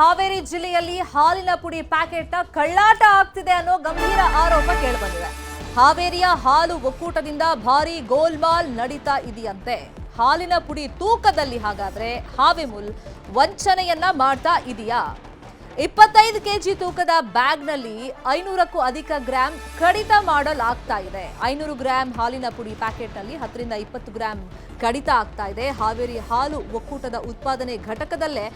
ಹಾವೇರಿ ಜಿಲ್ಲೆಯಲ್ಲಿ ಹಾಲಿನ ಪುಡಿ ಪ್ಯಾಕೆಟ್ನ ಕಳ್ಳಾಟ ಆಗ್ತಿದೆ ಅನ್ನೋ ಗಂಭೀರ ಆರೋಪ ಕೇಳಿಬಂದಿದೆ. ಹಾವೇರಿಯ ಹಾಲು ಒಕ್ಕೂಟದಿಂದ ಭಾರಿ ಗೋಲ್ಮಾಲ್ ನಡೀತಾ ಇದೆಯಂತೆ. ಹಾಲಿನ ಪುಡಿ ತೂಕದಲ್ಲಿ ಹಾಗಾದ್ರೆ ಹಾವಿಮುಲ್ ವಂಚನೆಯನ್ನ ಮಾಡ್ತಾ ಇದೆಯಾ? ಇಪ್ಪತ್ತೈದು ಕೆಜಿ ತೂಕದ ಬ್ಯಾಗ್ನಲ್ಲಿ ಐನೂರಕ್ಕೂ ಅಧಿಕ ಗ್ರಾಂ ಕಡಿತ ಮಾಡಲಾಗ್ತಾ ಇದೆ. ಐನೂರು ಗ್ರಾಂ ಹಾಲಿನ ಪುಡಿ ಪ್ಯಾಕೆಟ್ನಲ್ಲಿ ಹತ್ತರಿಂದ ಇಪ್ಪತ್ತು ಗ್ರಾಂ ಕಡಿತ ಆಗ್ತಾ ಇದೆ. ಹಾವೇರಿ ಹಾಲು ಒಕ್ಕೂಟದ ಉತ್ಪಾದನೆ ಘಟಕದಲ್ಲೇ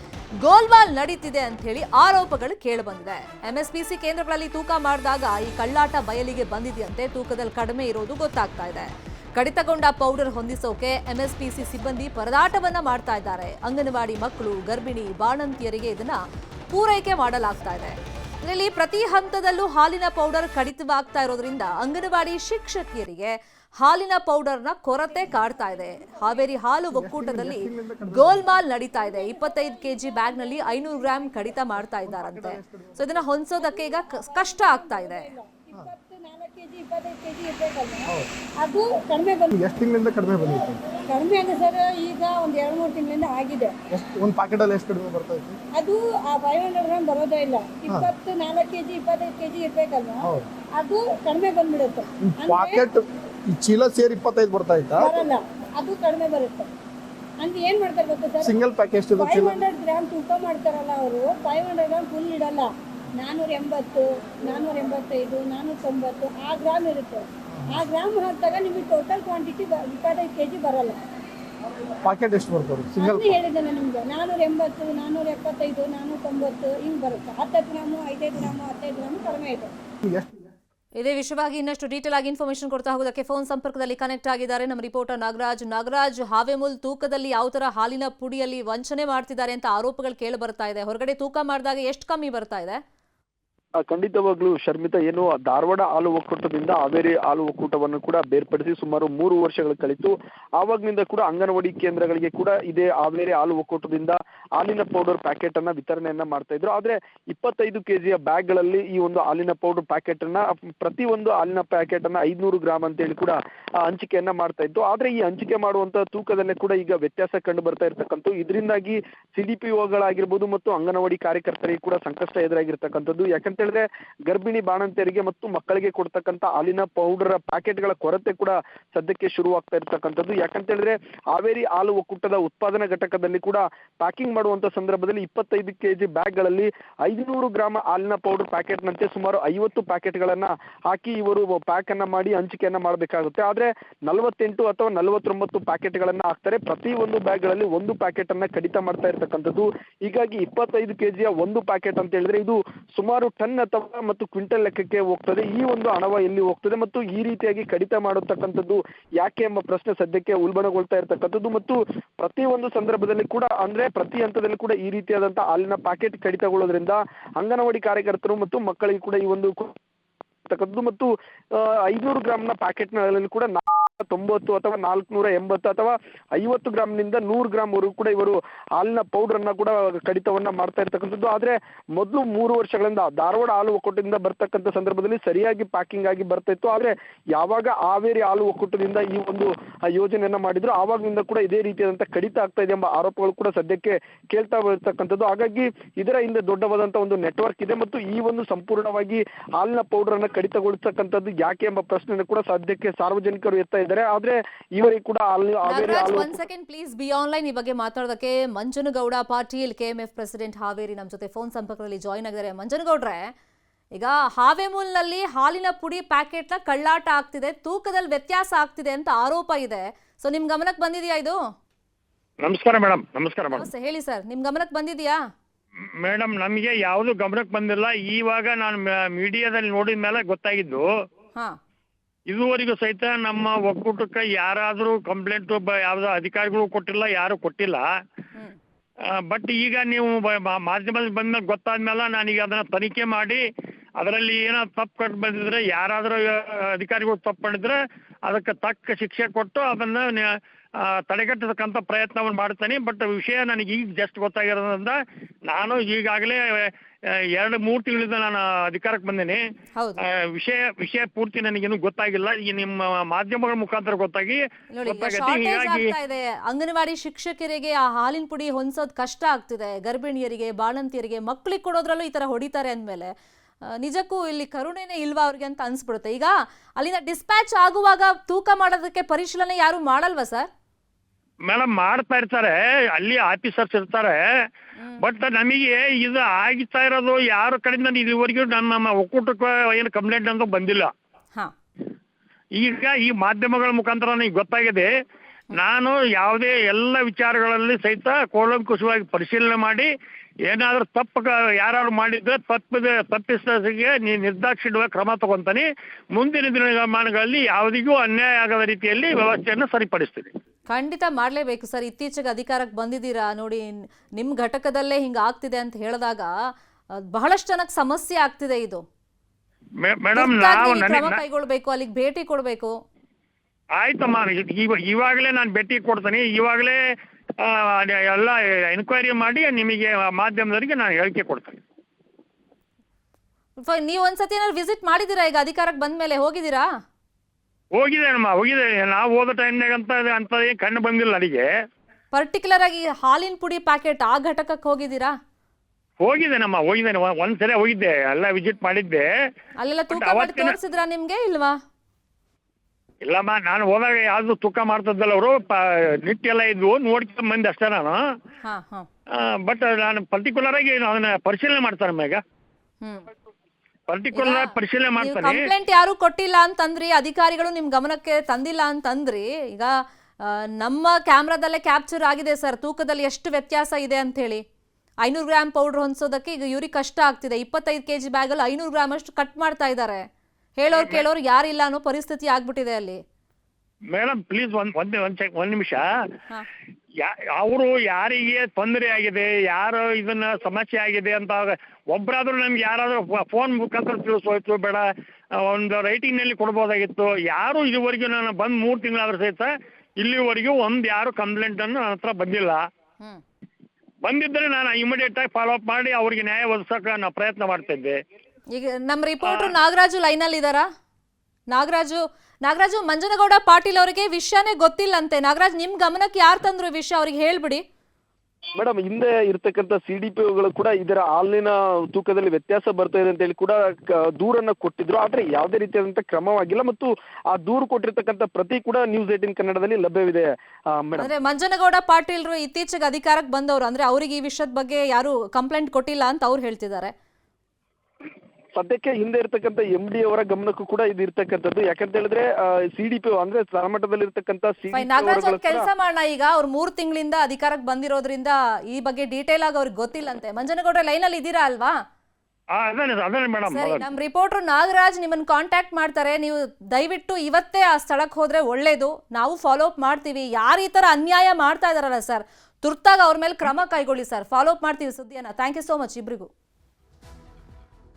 ಗೋಲ್ವಾಲ್ ನಡೀತಿದೆ ಅಂತ ಹೇಳಿ ಆರೋಪಗಳು ಕೇಳಿಬಂದಿದೆ. ಎಂಎಸ್ಪಿಸಿ ಕೇಂದ್ರಗಳಲ್ಲಿ ತೂಕ ಮಾಡಿದಾಗ ಈ ಕಳ್ಳಾಟ ಬಯಲಿಗೆ ಬಂದಿದೆಯಂತೆ. ತೂಕದಲ್ಲಿ ಕಡಿಮೆ ಇರೋದು ಗೊತ್ತಾಗ್ತಾ ಇದೆ. ಕಡಿತಗೊಂಡ ಪೌಡರ್ ಹೊಂದಿಸೋಕೆ ಎಂಎಸ್ಪಿಸಿ ಸಿಬ್ಬಂದಿ ಪರದಾಟವನ್ನ ಮಾಡ್ತಾ ಇದ್ದಾರೆ. ಅಂಗನವಾಡಿ ಮಕ್ಕಳು, ಗರ್ಭಿಣಿ, ಬಾಣಂತಿಯರಿಗೆ ಇದನ್ನ ಪೂರೈಕೆ ಮಾಡಲಾಗ್ತಾ ಇದೆ. ಇದರಲ್ಲಿ ಪ್ರತಿ ಹಂತದಲ್ಲೂ ಹಾಲಿನ ಪೌಡರ್ ಕಡಿತವಾಗ್ತಾ ಇರೋದ್ರಿಂದ ಅಂಗನವಾಡಿ ಶಿಕ್ಷಕಿಯರಿಗೆ ಹಾಲಿನ ಪೌಡರ್ನ ಕೊರತೆ ಕಾಡ್ತಾ ಇದೆ. ಹಾವೇರಿ ಹಾಲು ಒಕ್ಕೂಟದಲ್ಲಿ ಗೋಲ್ಮಾಲ್ ನಡೀತಾ ಇದೆ. ಇಪ್ಪತ್ತೈದು ಕೆ ಜಿ ಬ್ಯಾಗ್ನಲ್ಲಿ ಐನೂರು ಗ್ರಾಮ್ ಕಡಿತ ಮಾಡ್ತಾ ಇದ್ದಾರಂತೆ. ಸೊ ಇದನ್ನ ಹೊಂದಿಸೋದಕ್ಕೆ ಈಗ ಕಷ್ಟ ಆಗ್ತಾ ಇದೆ. ಇಪ್ಪತ್ತು ನಾಲ್ಕು ಕೆಜಿ ಇಪ್ಪತ್ತೈದು ಕೆಜಿ ಇರ್ಬೇಕಲ್ವ ಅದು ಕಡಿಮೆ ಬಂದು ಎಷ್ಟು ತಿಂಗಳಿಂದ ಕಡಿಮೆ ಬಂದಿತ್ತು? ಕಡಿಮೆ ಅಂದ್ರೆ ಸರ್ ಈಗ ಒಂದು ಎರಡು ಮೂರು ತಿಂಗಳಿಂದ ಆಗಿದೆ. ಎಷ್ಟು ಒಂದು ಪ್ಯಾಕೆಟಲ್ಲಿ ಎಷ್ಟು ಕಡಿಮೆ ಬರ್ತಾ ಇತ್ತು? ಅದು ಆ ಫೈವ್ ಹಂಡ್ರೆಡ್ ಗ್ರಾಮ್ ಬರೋದೇ ಇಲ್ಲ. ಇಪ್ಪತ್ತು ನಾಲ್ಕು ಕೆಜಿ ಇಪ್ಪತ್ತೈದು ಕೆಜಿ ಇರ್ಬೇಕಲ್ವ? ಅದು ಕಡಿಮೆ ಬಂದ್ಬಿಡುತ್ತೆ. ಪಾಕೆಟ್ ಈ ಚೀಲ ಸೇರಿ ಇಪ್ಪತ್ತೈದು ಬರ್ತಾ ಇತ್ತಾ? ಬರಲ್ಲ. ಅದು ಕಡಿಮೆ ಬರುತ್ತೆ. ಅಂದ್ರೆ ಏನ್ ಮಾಡ್ತಾರೆ ಗೊತ್ತಾ ಸರ್? ಸಿಂಗಲ್ ಪ್ಯಾಕೇಜ್ ಫೈವ್ ಚೀಲ? ಹಂಡ್ರೆಡ್ ಗ್ರಾಮ್ ತೂಕ ಮಾಡ್ತಾರಲ್ಲ ಅವರು. ಫೈವ್ ಹಂಡ್ರೆಡ್ ಗ್ರಾಮ್ ಫುಲ್ ಇಡಲ್ಲ. ನಾನ್ನೂರ ಎಂಬತ್ತು ನಾನೂರ ಎಂಬತ್ತೈದು ನಾನ್ನೂರ ತೊಂಬತ್ತು ಆ ಗ್ರಾಮ್ ಇರುತ್ತೆ. ಆ ಗ್ರಾಮ್ ಹಾಕಿದಾಗ ನಿಮಗೆ ಟೋಟಲ್ ಕ್ವಾಂಟಿಟಿ ಇಪ್ಪತ್ತೈದು ಕೆ ಜಿ ಬರಲ್ಲ. ಪ್ಯಾಕೆಟ್ ಎಷ್ಟು ಬರ್ತಾರೆ ಸಿಂಗಲ್ ಅದನ್ನೇ ಹೇಳಿದ್ದೇನೆ ನಿಮ್ಗೆ. ನಾನೂರ ಎಂಬತ್ತು ನಾನೂರ ಎಪ್ಪತ್ತೈದು ನಾನ್ನೂರ ತೊಂಬತ್ತು ಹಿಂಗೆ ಬರುತ್ತೆ. ಹತ್ತತ್ತು ಗ್ರಾಮು ಐದೈದು ಗ್ರಾಮು ಹತ್ತೈದು ಗ್ರಾಮು ಕಡಿಮೆ ಇದೆ. ಎಷ್ಟು ಇದೇ ವಿಷಯವಾಗಿ ಇನ್ನಷ್ಟು ಡೀಟೇಲ್ ಆಗಿ ಇನ್ಫಾರ್ಮೇಶನ್ ಕೊಡ್ತಾ ಹೋಗೋದಕ್ಕೆ ಫೋನ್ ಸಂಪರ್ಕದಲ್ಲಿ ಕನೆಕ್ಟ್ ಆಗಿದ್ದಾರೆ ನಮ್ಮ ರಿಪೋರ್ಟರ್ ನಾಗರಾಜ್. ನಾಗರಾಜ್, ಹಾವೆಮುಲ್ ತೂಕದಲ್ಲಿ ಯಾವ ತರ ಹಾಲಿನ ಪುಡಿಯಲ್ಲಿ ವಂಚನೆ ಮಾಡ್ತಿದ್ದಾರೆ ಅಂತ ಆರೋಪಗಳು ಕೇಳಿ ಬರ್ತಾ ಇದೆ. ಹೊರಗಡೆ ತೂಕ ಮಾಡಿದಾಗ ಎಷ್ಟು ಕಮ್ಮಿ ಬರ್ತಾ ಇದೆ? ಖಂಡಿತವಾಗ್ಲೂ ಶರ್ಮಿತಾ ಏನು ಧಾರವಾಡ ಹಾಲು ಒಕ್ಕೂಟದಿಂದ ಹಾವೇರಿ ಹಾಲು ಒಕ್ಕೂಟವನ್ನು ಕೂಡ ಬೇರ್ಪಡಿಸಿ ಸುಮಾರು ಮೂರು ವರ್ಷಗಳು ಕಳಿತು. ಆವಾಗ್ನಿಂದ ಕೂಡ ಅಂಗನವಾಡಿ ಕೇಂದ್ರಗಳಿಗೆ ಕೂಡ ಇದೇ ಹಾವೇರಿ ಹಾಲು ಒಕ್ಕೂಟದಿಂದ ಹಾಲಿನ ಪೌಡರ್ ಪ್ಯಾಕೆಟ್ ಅನ್ನ ವಿತರಣೆಯನ್ನ ಮಾಡ್ತಾ ಇದ್ರು. ಆದ್ರೆ ಇಪ್ಪತ್ತೈದು ಕೆಜಿಯ ಬ್ಯಾಗ್ಗಳಲ್ಲಿ ಈ ಒಂದು ಹಾಲಿನ ಪೌಡರ್ ಪ್ಯಾಕೆಟ್ ಅನ್ನ ಪ್ರತಿ ಒಂದು ಹಾಲಿನ ಪ್ಯಾಕೆಟ್ ಅನ್ನ ಐದ್ನೂರು ಗ್ರಾಮ್ ಅಂತೇಳಿ ಕೂಡ ಆ, ಹಂಚಿಕೆಯನ್ನ ಮಾಡ್ತಾ ಇತ್ತು. ಆದ್ರೆ ಈ ಹಂಚಿಕೆ ಮಾಡುವಂತ ತೂಕದಲ್ಲೇ ಕೂಡ ಈಗ ವ್ಯತ್ಯಾಸ ಕಂಡು ಬರ್ತಾ ಇರ್ತಕ್ಕಂಥ ಇದರಿಂದಾಗಿ ಸಿಡಿಪಿಒಗಳಾಗಿರ್ಬೋದು ಮತ್ತು ಅಂಗನವಾಡಿ ಕಾರ್ಯಕರ್ತರಿಗೆ ಕೂಡ ಸಂಕಷ್ಟ ಎದುರಾಗಿರ್ತಕ್ಕಂಥದ್ದು. ಯಾಕಂತ ಹೇಳಿದ್ರೆ ಗರ್ಭಿಣಿ ಬಾಣಂತಿಯರಿಗೆ ಮತ್ತು ಮಕ್ಕಳಿಗೆ ಕೊಡ್ತಕ್ಕಂತ ಹಾಲಿನ ಪೌಡರ್ ಪ್ಯಾಕೆಟ್ಗಳ ಕೊರತೆ ಕೂಡ ಸದ್ಯಕ್ಕೆ ಶುರುವಾಗ್ತಾ ಇರ್ತಕ್ಕಂಥದ್ದು. ಯಾಕಂತ ಹೇಳಿದ್ರೆ ಹಾವೇರಿ ಹಾಲು ಒಕ್ಕೂಟದ ಉತ್ಪಾದನಾ ಘಟಕದಲ್ಲಿ ಕೂಡ ಪ್ಯಾಕಿಂಗ್ ಮಾಡುವಂತ ಸಂದರ್ಭದಲ್ಲಿ ಇಪ್ಪತ್ತೈದು ಕೆಜಿ ಬ್ಯಾಗ್ಗಳಲ್ಲಿ ಐದುನೂರು ಗ್ರಾಮ ಹಾಲಿನ ಪೌಡರ್ ಪ್ಯಾಕೆಟ್ನಂತೆ ಸುಮಾರು ಐವತ್ತು ಪ್ಯಾಕೆಟ್ಗಳನ್ನ ಹಾಕಿ ಇವರು ಪ್ಯಾಕ್ ಅನ್ನ ಮಾಡಿ ಹಂಚಿಕೆಯನ್ನ ಮಾಡಬೇಕಾಗುತ್ತೆ. ಆದ್ರೆ ನಲವತ್ತೆಂಟು ಅಥವಾ ನಲವತ್ತೊಂಬತ್ತು ಪ್ಯಾಕೆಟ್ಗಳನ್ನ ಹಾಕ್ತಾರೆ. ಪ್ರತಿ ಒಂದು ಬ್ಯಾಗ್ಗಳಲ್ಲಿ ಒಂದು ಪ್ಯಾಕೆಟ್ ಅನ್ನ ಕಡಿತ ಮಾಡ್ತಾ ಇರ್ತಕ್ಕಂಥದ್ದು. ಹೀಗಾಗಿ ಇಪ್ಪತ್ತೈದು ಕೆಜಿಯ ಒಂದು ಪ್ಯಾಕೆಟ್ ಅಂತ ಹೇಳಿದ್ರೆ ಇದು ಸುಮಾರು ಟನ್ ಅಥವಾ ಮತ್ತು ಕ್ವಿಂಟಲ್ ಲೆಕ್ಕಕ್ಕೆ ಹೋಗ್ತದೆ. ಈ ಒಂದು ಹಣವ ಎಲ್ಲಿ ಹೋಗ್ತದೆ ಮತ್ತು ಈ ರೀತಿಯಾಗಿ ಕಡಿತ ಮಾಡತಕ್ಕಂಥದ್ದು ಯಾಕೆ ಎಂಬ ಪ್ರಶ್ನೆ ಸದ್ಯಕ್ಕೆ ಉಲ್ಬಣಗೊಳ್ತಾ ಇರ್ತಕ್ಕಂಥದ್ದು. ಮತ್ತು ಪ್ರತಿ ಒಂದು ಸಂದರ್ಭದಲ್ಲಿ ಕೂಡ, ಅಂದ್ರೆ ಪ್ರತಿ ಹಂತದಲ್ಲಿ ಕೂಡ ಈ ರೀತಿಯಾದಂತಹ ಹಾಲಿನ ಪ್ಯಾಕೆಟ್ ಕಡಿತಗೊಳ್ಳೋದ್ರಿಂದ ಅಂಗನವಾಡಿ ಕಾರ್ಯಕರ್ತರು ಮತ್ತು ಮಕ್ಕಳಿಗೆ ಕೂಡ ಈ ಒಂದು ಮತ್ತು ಐನೂರು ಪ್ಯಾಕೆಟ್ನಲ್ಲಿ ಕೂಡ ತೊಂಬತ್ತು ಅಥವಾ ನಾಲ್ಕುನೂರ ಎಂಬತ್ತು ಅಥವಾ ಐವತ್ತು ಗ್ರಾಮ್ನಿಂದ ನೂರು ಗ್ರಾಮ್ವರೆಗೂ ಕೂಡ ಇವರು ಹಾಲಿನ ಪೌಡ್ರನ್ನು ಕೂಡ ಕಡಿತವನ್ನ ಮಾಡ್ತಾ ಇರ್ತಕ್ಕಂಥದ್ದು. ಆದರೆ ಮೊದಲು ಮೂರು ವರ್ಷಗಳಿಂದ ಧಾರವಾಡ ಹಾಲು ಒಕ್ಕೂಟದಿಂದ ಬರ್ತಕ್ಕಂಥ ಸಂದರ್ಭದಲ್ಲಿ ಸರಿಯಾಗಿ ಪ್ಯಾಕಿಂಗ್ ಆಗಿ ಬರ್ತಾ ಇತ್ತು. ಆದ್ರೆ ಯಾವಾಗ ಹಾವೇರಿ ಹಾಲು ಒಕ್ಕೂಟದಿಂದ ಈ ಒಂದು ಯೋಜನೆಯನ್ನ ಮಾಡಿದ್ರು ಆವಾಗಿನಿಂದ ಕೂಡ ಇದೇ ರೀತಿಯಾದಂಥ ಕಡಿತ ಆಗ್ತಾ ಇದೆ ಎಂಬ ಆರೋಪಗಳು ಕೂಡ ಸದ್ಯಕ್ಕೆ ಕೇಳ್ತಾ ಬರ್ತಕ್ಕಂಥದ್ದು. ಹಾಗಾಗಿ ಇದರ ಹಿಂದೆ ದೊಡ್ಡವಾದಂಥ ಒಂದು ನೆಟ್ವರ್ಕ್ ಇದೆ ಮತ್ತು ಈ ಒಂದು ಸಂಪೂರ್ಣವಾಗಿ ಹಾಲಿನ ಪೌಡರ್ ಅನ್ನ ಕಡಿತಗೊಳಿಸ್ತಕ್ಕಂಥದ್ದು ಯಾಕೆ ಎಂಬ ಪ್ರಶ್ನೆಯನ್ನು ಕೂಡ ಸದ್ಯಕ್ಕೆ ಸಾರ್ವಜನಿಕರು ಎತ್ತಾ ಇದ್ದಾರೆ. ಆದ್ರೆ ಇವರಿಗೆ ಕೂಡ ಹಾಲು ಹಾವೇರಿ ನಾಗರಾಜ್ ಹಾಲು ಸೆಕೆಂಡ್ ಪ್ಲೀಸ್ ಬಿ ಆನ್ಲೈನ್ ಈ ಬಗ್ಗೆ ಮಾತಾಡೋದಕ್ಕೆ ಮಂಜನಗೌಡ ಪಾಟೀಲ್ ಕೆಎಂಎಫ್ ಪ್ರೆಸಿಡೆಂಟ್ ಹಾವೇರಿ ನಮ್ಮ ಜೊತೆ ಫೋನ್ ಸಂಪರ್ಕದಲ್ಲಿ ಜಾಯ್ನ್ ಆಗಿದ್ದಾರೆ. ಮಂಜನಗೌಡ್ರೆ ಈಗ ಹಾವೇಮೂಲ್ನಲ್ಲಿ ಹಾಲಿನ ಪುಡಿ ಪ್ಯಾಕೆಟ್ನ ಕಳ್ಳಾಟ ಆಗ್ತಿದೆ ತೂಕದಲ್ಲಿ ವ್ಯತ್ಯಾಸ ಆಗ್ತಿದೆ ಅಂತ ಆರೋಪ ಇದೆ. ಸೊ ನಿಮ್ ಗಮನಕ್ಕೆ ಬಂದಿದೆಯಾ ಇದು? ನಮಸ್ಕಾರ ಮೇಡಮ್ ನಮಸ್ಕಾರ ಮೇಡಮ್ ನಮಸ್ತೆ ಹೇಳಿ ಸರ್ ನಿಮ್ ಗಮನಕ್ಕೆ ಬಂದಿದೆಯಾ? ಮೇಡಮ್ ನಮಗೆ ಯಾವುದು ಗಮನಕ್ಕೆ ಬಂದಿಲ್ಲ. ಇವಾಗ ನಾನು ಮೀಡಿಯಾದಲ್ಲಿ ನೋಡಿದ ಮೇಲೆ ಗೊತ್ತಾಗಿದ್ದು. ಹಾ. ಇದುವರೆಗೂ ಸಹಿತ ನಮ್ಮ ಒಕ್ಕೂಟಕ್ಕೆ ಯಾರಾದರೂ ಕಂಪ್ಲೇಂಟ್ ಯಾವ್ದು ಅಧಿಕಾರಿಗಳು ಕೊಟ್ಟಿಲ್ಲ ಯಾರು ಕೊಟ್ಟಿಲ್ಲ. ಬಟ್ ಈಗ ನೀವು ಬ- ಬಂದ ಮಾಧ್ಯಮದಲ್ಲಿ ಬಂದ್ಮೇಲೆ ಗೊತ್ತಾದ್ಮೇಲೆ ನಾನೀಗ ಅದನ್ನ ತನಿಖೆ ಮಾಡಿ ಅದರಲ್ಲಿ ಏನೋ ತಪ್ಪು ಕಂಡು ಬಂದಿದ್ರೆ ಯಾರಾದರೂ ಅಧಿಕಾರಿಗಳು ತಪ್ಪು ಮಾಡಿದ್ರೆ ಅದಕ್ಕೆ ತಕ್ಕ ಶಿಕ್ಷೆ ಕೊಟ್ಟು ಅದನ್ನ ತಡೆಗಟ್ಟತಕ್ಕಂಥ ಪ್ರಯತ್ನವನ್ನು ಮಾಡ್ತೇನೆ. ಬಟ್ ವಿಷಯ ನನಗೆ ಈಗ ಜಸ್ಟ್ ಗೊತ್ತಾಗಿರೋದ್ರಿಂದ ನಾನು ಈಗಾಗಲೇ ಎರಡು ಮೂರು ತಿಂಗಳಿಂದ ನಾನು ಅಧಿಕಾರಕ್ಕೆ ಬಂದೇನೆ. ವಿಷಯ ವಿಷಯ ಪೂರ್ತಿ ನನಗೇನು ಗೊತ್ತಾಗಿಲ್ಲ. ಈಗ ನಿಮ್ಮ ಮಾಧ್ಯಮಗಳ ಮುಖಾಂತರ ಗೊತ್ತಾಗಿ ಅಂಗನವಾಡಿ ಶಿಕ್ಷಕರಿಗೆ ಆ ಹಾಲಿನ ಪುಡಿ ಹೊಂದ್ಸೋದ್ ಕಷ್ಟ ಆಗ್ತಿದೆ. ಗರ್ಭಿಣಿಯರಿಗೆ ಬಾಣಂತಿಯರಿಗೆ ಮಕ್ಳಿಗೆ ಕೊಡೋದ್ರಲ್ಲೂ ಈ ತರ ಹೊಡಿತಾರೆ ಅಂದ್ಮೇಲೆ ನಿಜಕ್ಕೂ ಇಲ್ಲಿ ಕರುಣೆನೇ ಇಲ್ವಾ ಅವ್ರಿಗೆ ಅಂತ ಅನ್ಸ್ಬಿಡುತ್ತೆ. ಈಗ ಅಲ್ಲಿಂದ ಡಿಸ್ಪ್ಯಾಚ್ ಆಗುವಾಗ ತೂಕ ಮಾಡೋದಕ್ಕೆ ಪರಿಶೀಲನೆ ಯಾರು ಮಾಡಲ್ವಾ ಸರ್? ಮೇಡಮ್ ಮಾಡ್ತಾ ಇರ್ತಾರೆ ಅಲ್ಲಿ ಆಫೀಸರ್ಸ್ ಇರ್ತಾರೆ ಬಟ್ ನಮಗೆ ಇದು ಆಗ್ತಾ ಇರೋದು ಯಾರ ಕಡೆಯಿಂದ ಇದುವರೆಗೂ ನನ್ನ ನಮ್ಮ ಒಕ್ಕೂಟಕ್ಕೆ ಏನು ಕಂಪ್ಲೇಂಟ್ ಅಂತ ಬಂದಿಲ್ಲ. ಈಗ ಈ ಮಾಧ್ಯಮಗಳ ಮುಖಾಂತರ ನನಗೆ ಗೊತ್ತಾಗಿದೆ ನಾನು ಯಾವುದೇ ಎಲ್ಲ ವಿಚಾರಗಳಲ್ಲಿ ಸಹಿತ ಕೋಲಂಕುಶವಾಗಿ ಪರಿಶೀಲನೆ ಮಾಡಿ ಏನಾದರೂ ತಪ್ಪು ಯಾರು ಮಾಡಿದ್ರೆ ತಪ್ಪಿದ ತಪ್ಪಿಸಿಗೆ ನಿರ್ದಾಕ್ಷಿಣ್ಯವಾಗಿ ಕ್ರಮ ತಗೊಂತಾನೆ ಮುಂದಿನ ದಿನಮಾನಗಳಲ್ಲಿ ಯಾವುದಿಗೂ ಅನ್ಯಾಯ ಆಗದ ರೀತಿಯಲ್ಲಿ ವ್ಯವಸ್ಥೆಯನ್ನು ಸರಿಪಡಿಸ್ತೀನಿ. ಖಂಡಿತ ಮಾಡಲೇಬೇಕು ಸರ್. ಇತ್ತೀಚೆಗೆ ಅಧಿಕಾರಕ್ಕೆ ಬಂದಿದ್ದೀರಾ? ನೋಡಿ ನಿಮ್ಮ ಘಟಕದಲ್ಲೇ ಹಿಂಗೆ ಆಗ್ತಿದೆ ಅಂತ ಹೇಳಿದಾಗ ಬಹಳಷ್ಟು ಜನಕ್ಕೆ ಸಮಸ್ಯೆ ಆಗ್ತಿದೆ ಇದು. ಮೇಡಮ್ ನಾವು ಕ್ರಮ ಕೈಗೊಳ್ಬೇಕು ಅಲ್ಲಿಗೆ ಭೇಟಿ ಕೊಡಬೇಕು. ಆಯ್ತಮ್ಮ ಇವ- ಇವಾಗಲೇ ನಾನು ಭೇಟಿ ಕೊಡ್ತೀನಿ. ಇವಾಗಲೇ ಎಲ್ಲ ಎನ್ಕ್ವೈರಿ ಮಾಡಿ ನಿಮಗೆ ಮಾಧ್ಯಮದವರಿಗೆ ನಾನು ಹೇಳಿಕೆ ಕೊಡ್ತೀನಿ. ನೀವು ಒಂದ್ಸತಿ ಏನಾದ್ರು ವಿಸಿಟ್ ಮಾಡಿದೀರಾ ಈಗ ಅಧಿಕಾರಕ್ಕೆ ಬಂದ್ಮೇಲೆ ಹೋಗಿದ್ದೀರಾ? ಹೋಗಿದ್ದೇನಮ್ಮ ಹೋಗಿದೆ. ನಾವು ಹೋದ ಟೈಮ್ನಾಗ ಅಂತ ಅಂತ ಏನ್ ಕಂಡು ಬಂದಿಲ್ಲ ನನಗೆ. ಪರ್ಟಿಕ್ಯುಲರ್ ಆಗಿ ಹಾಲಿನ ಪುಡಿ ಪ್ಯಾಕೆಟ್ ಆ ಘಟಕಕ್ಕೆ ಹೋಗಿದ್ದೀರಾ? ಹೋಗಿದ್ದೇನಮ್ಮ ಹೋಗಿದ್ದೇನೆ. ಒಂದ್ ಒಂದ್ಸಲ ಹೋಗಿದ್ದೆ ಎಲ್ಲ ವಿಸಿಟ್ ಮಾಡಿದ್ದೆ. ಅಲ್ಲೆಲ್ಲ ತೂಕ ಮಾಡಿ ಅವತ್ತಿನ- ತೋರಿಸಿದ್ರಾ ನಿಮ್ಗೆ ಇಲ್ವಾ? ಇಲ್ಲಮ್ಮ ನಾನು ಹೋದಾಗ ಯಾವ್ದು ತೂಕ ಮಾಡ್ತಿದ್ದಲ್ಲ ಅವರು ನಿಟ್ಟೆಲ್ಲ ಇದ್ವು ನೋಡ್ಕೊಂಡ್ ಬಂದೆ ಅಷ್ಟೇ ನಾನು. ಹಾ ಹಾ. ಬಟ್ ನಾನು ಪರ್ಟಿಕ್ಯುಲರ್ ಆಗಿ ಅದನ್ನ ಪರಿಶೀಲನೆ ಮಾಡ್ತಾರೆ ಮ್ಯಾಗ ಹ್ಮ್. ಪರ್ಟಿಕ್ಯುಲರ್ ಆಗಿ ಪರಿಶೀಲನೆ ಮಾಡ್ತಾರೆ ಕಂಪ್ಲೇಂಟ್ ಯಾರು ಕೊಟ್ಟಿಲ್ಲ ಅಂತಂದ್ರಿ ಅಧಿಕಾರಿಗಳು ನಿಮ್ ಗಮನಕ್ಕೆ ತಂದಿಲ್ಲ ಅಂತಂದ್ರಿ ಈಗ ಆ, ನಮ್ಮ ಕ್ಯಾಮ್ರಾದಲ್ಲೇ ಕ್ಯಾಪ್ಚರ್ ಆಗಿದೆ ಸರ್ ತೂಕದಲ್ಲಿ ಎಷ್ಟು ವ್ಯತ್ಯಾಸ ಇದೆ ಅಂತ ಹೇಳಿ ಐನೂರು ಗ್ರಾಮ್ ಪೌಡರ್ ಹೊಂದಿಸೋದಕ್ಕೆ ಈಗ ಇವ್ರಿಗೆ ಕಷ್ಟ ಆಗ್ತಿದೆ. ಇಪ್ಪತ್ತೈದು ಕೆ ಜಿ ಬ್ಯಾಗಲ್ಲಿ ಐನೂರು ಗ್ರಾಮ್ ಅಷ್ಟು ಕಟ್ ಮಾಡ್ತಾ ಇದ್ದಾರೆ. ಹೇಳೋರು ಕೇಳೋರು ಯಾರಿಲ್ಲ ಅನ್ನೋ ಪರಿಸ್ಥಿತಿ ಆಗ್ಬಿಟ್ಟಿದೆ ಅಲ್ಲಿ. ಮೇಡಮ್ ಪ್ಲೀಸ್ ಒಂದ್ ಒಂದ್ ಒಂದ್ ನಿಮಿಷ. ಹಾ. ಅವರು ಯಾರಿಗೆ ತೊಂದರೆ ಆಗಿದೆ ಯಾರು ಇದನ್ನ ಸಮಸ್ಯೆ ಆಗಿದೆ ಅಂತ ಒಬ್ಬರಾದ್ರೂ ನಮ್ಗೆ ಯಾರಾದ್ರೂ ಫೋನ್ ಮುಖಾಂತರ ತಿಳಿಸೋಯ್ತು ಬೇಡ. ಒಂದು ರೈಟಿಂಗ್ನಲ್ಲಿ ಕೊಡ್ಬೋದಾಗಿತ್ತು. ಯಾರು ಇದುವರೆಗೂ ನಾನು ಬಂದ್ ಮೂರು ತಿಂಗಳಾದ್ರೂ ಸಹಿತ ಇಲ್ಲಿವರೆಗೂ ಒಂದು ಯಾರು ಕಂಪ್ಲೇಂಟ್ ಅನ್ನು ನನ್ನ ಹತ್ರ ಬಂದಿಲ್ಲ. ಬಂದಿದ್ರೆ ಬಂದಿದ್ದರೆ ನಾನು ಇಮಿಡಿಯೇಟ್ ಆಗಿ ಫಾಲೋ ಅಪ್ ಮಾಡಿ ಅವ್ರಿಗೆ ನ್ಯಾಯ ಒದಗಿಸೋಕೆ ನಾನು ಪ್ರಯತ್ನ ಮಾಡ್ತಿದ್ದೆ. ಈಗ ನಮ್ಮ ರಿಪೋರ್ಟರ್ ನಾಗರಾಜು ಲೈನಲ್ಲಿ ಇದ್ದಾರಾ ನಾಗರಾಜು ನಾಗರಾಜು ಮಂಜನಗೌಡ ಪಾಟೀಲ್ ಅವರಿಗೆ ವಿಷಯನೇ ಗೊತ್ತಿಲ್ಲಂತೆ. ನಾಗರಾಜ್ ನಿಮ್ ಗಮನಕ್ಕೆ ಯಾರು ತಂದ್ರು ಈ ವಿಷಯ ಅವ್ರಿಗೆ ಹೇಳ್ಬಿಡಿ. ಮೇಡಮ್ ಹಿಂದೆ ಇರ್ತಕ್ಕಂಥ ಸಿ ಡಿ ಪಿ ಒಗಳು ಕೂಡ ಇದರ ಹಾಲಿನ ತೂಕದಲ್ಲಿ ವ್ಯತ್ಯಾಸ ಬರ್ತಾ ಇದೆ ಅಂತ ಹೇಳಿ ಕೂಡ ದೂರನ್ನ ಕೊಟ್ಟಿದ್ರು. ಆದ್ರೆ ಯಾವುದೇ ರೀತಿಯಾದಂತ ಕ್ರಮವಾಗಿಲ್ಲ ಮತ್ತು ಆ ದೂರು ಕೊಟ್ಟಿರ್ತಕ್ಕಂಥ ಪ್ರತಿ ಕೂಡ ನ್ಯೂಸ್ ಏಟಿನ್ ಕನ್ನಡದಲ್ಲಿ ಲಭ್ಯವಿದೆ ಅಂದ್ರೆ ಮಂಜನಗೌಡ ಪಾಟೀಲ್ರು ಇತ್ತೀಚೆಗೆ ಅಧಿಕಾರಕ್ಕೆ ಬಂದವರು ಅಂದ್ರೆ ಅವ್ರಿಗೆ ಈ ವಿಷಯದ ಬಗ್ಗೆ ಯಾರು ಕಂಪ್ಲೇಂಟ್ ಕೊಟ್ಟಿಲ್ಲ ಅಂತ ಅವ್ರು ಹೇಳ್ತಿದ್ದಾರೆ. ಸದ್ಯಕ್ಕೆ ಹಿಂದೆ ಇರ್ತಕ್ಕಂಥ ಎಂ ಡಿ ಅವರ ಗಮನಕ್ಕೂ ಕೂಡ ಇದು ಇರ್ತಕ್ಕಂಥದ್ದು. ಯಾಕಂತ ಹೇಳಿದ್ರೆ ಸಿ ಡಿ ಪಿ ಅಂದ್ರೆ ತಳಮಟ್ಟದಲ್ಲಿ ಇರ್ತಕ್ಕಂಥ ಕೆಲಸ ಮಾಡೋಣ ಈಗ. ಅವ್ರು ಮೂರ್ ತಿಂಗಳಿಂದ ಅಧಿಕಾರಕ್ಕೆ ಬಂದಿರೋದ್ರಿಂದ ಈ ಬಗ್ಗೆ ಡೀಟೇಲ್ ಆಗಿ ಅವ್ರಿಗೆ ಗೊತ್ತಿಲ್ಲಂತೆ. ಮಂಜನಗೌಡ ಲೈನ್ ಅಲ್ಲಿ ಇದ್ದೀರಾ ಅಲ್ವಾ? ನಮ್ ರಿಪೋರ್ಟರ್ ನಾಗರಾಜ್ ನಿಮ್ಮನ್ನ ಕಾಂಟ್ಯಾಕ್ಟ್ ಮಾಡ್ತಾರೆ. ನೀವು ದಯವಿಟ್ಟು ಇವತ್ತೇ ಆ ಸ್ಥಳಕ್ಕೆ ಹೋದ್ರೆ ಒಳ್ಳೇದು. ನಾವು ಫಾಲೋ ಅಪ್ ಮಾಡ್ತೀವಿ. ಯಾರು ಈ ತರ ಅನ್ಯಾಯ ಮಾಡ್ತಾ ಇದಾರಲ್ಲ ಸರ್? ತುರ್ತಾಗಿ ಅವ್ರ ಮೇಲೆ ಕ್ರಮ ಕೈಗೊಳ್ಳಿ ಸರ್. ಫಾಲೋ ಅಪ್ ಮಾಡ್ತೀವಿ ಸುದ್ದಿಯನ್ನ. ಥ್ಯಾಂಕ್ ಯು ಸೋ ಮಚ್ ಇಬ್ರಿಗೂ.